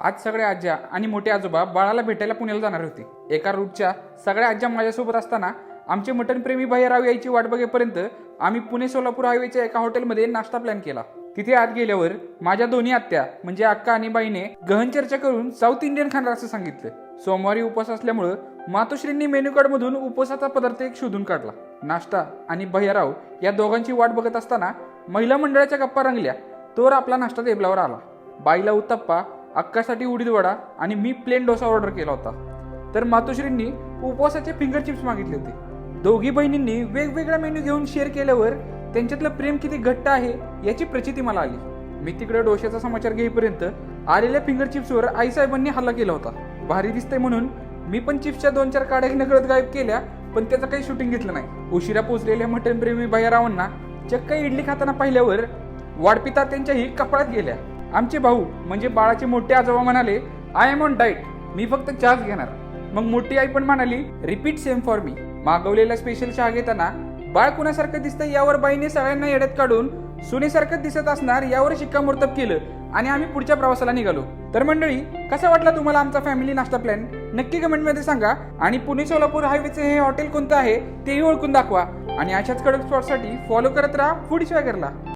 आज सगळे आज्या आणि मोठे आजोबा बाळाला भेटायला पुण्याला जाणार होते. एका रूटच्या सगळ्या आज्या माझ्यासोबत असताना आमचे मटनप्रेमी भैयाराव यायची वाट बघेपर्यंत आम्ही पुणे सोलापूर हायवेच्या एका हॉटेलमध्ये नाश्ता प्लॅन केला. तिथे आत गेल्यावर माझ्या दोन्ही आत्या म्हणजे अक्का आणि बाईने गहन चर्चा करून साऊथ इंडियन खाणार असं सांगितलं. सोमवारी उपवास असल्यामुळं मातोश्रींनी मेन्यू कार्ड मधून उपवासाचा पदार्थ एक शोधून काढला. नाश्ता आणि भैयाराव या दोघांची वाट बघत असताना महिला मंडळाच्या गप्पा रंगल्या. तोवर आपला नाश्ता टेबलावर आला. बाईला उत्तप्पा अक्कासाठी उडीद वडा आणि मी प्लेन डोसा ऑर्डर केला होता. तर मातोश्रींनी उपवासाचे फिंगर चिप्स मागितले होते. दोघी बहिणींनी वेगवेगळा मेन्यू घेऊन शेअर केल्यावर त्यांच्यातलं प्रेम किती घट्ट आहे याची प्रचिती मला आली. मी तिकडे डोश्याचा समाचार घेईपर्यंत आलेल्या फिंगर चिप्सवर आईसाहेबांनी हल्ला केला होता. भारी दिसतंय म्हणून मी पण चिप्सच्या दोन चार काड्या नकळत गायब केल्या पण त्याचं काही शूटिंग घेतलं नाही. उशिरा पोचलेल्या मटन प्रेमी भैयारावांना चक्क इडली खाताना पाहिल्यावर वाढपिता त्यांच्याही कपाळात गेल्या. आमचे भाऊ म्हणजे बाळाचे मोठे आजोबा म्हणाले आय एम ऑन डाईट मी फक्त चहाच घेणार. मग मोठी आई पण म्हणाली रिपीट सेम फॉर मी मागवलेला स्पेशल चहा घेताना बाळ कुणासारखं दिसतं यावर बाईने सगळ्यांना येड्यात काढून सुनेसारखं दिसत असणार यावर शिक्कामोर्तब केलं आणि आम्ही पुढच्या प्रवासाला निघालो. तर मंडळी कसा वाटला तुम्हाला आमचा फॅमिली नाश्ता प्लॅन नक्की कमेंटमध्ये सांगा आणि पुणे सोलापूर हायवेचे हे हॉटेल कोणतं आहे तेही ओळखून दाखवा आणि अशाच कडक स्पॉटसाठी फॉलो करत राहा फूड स्वॅगरला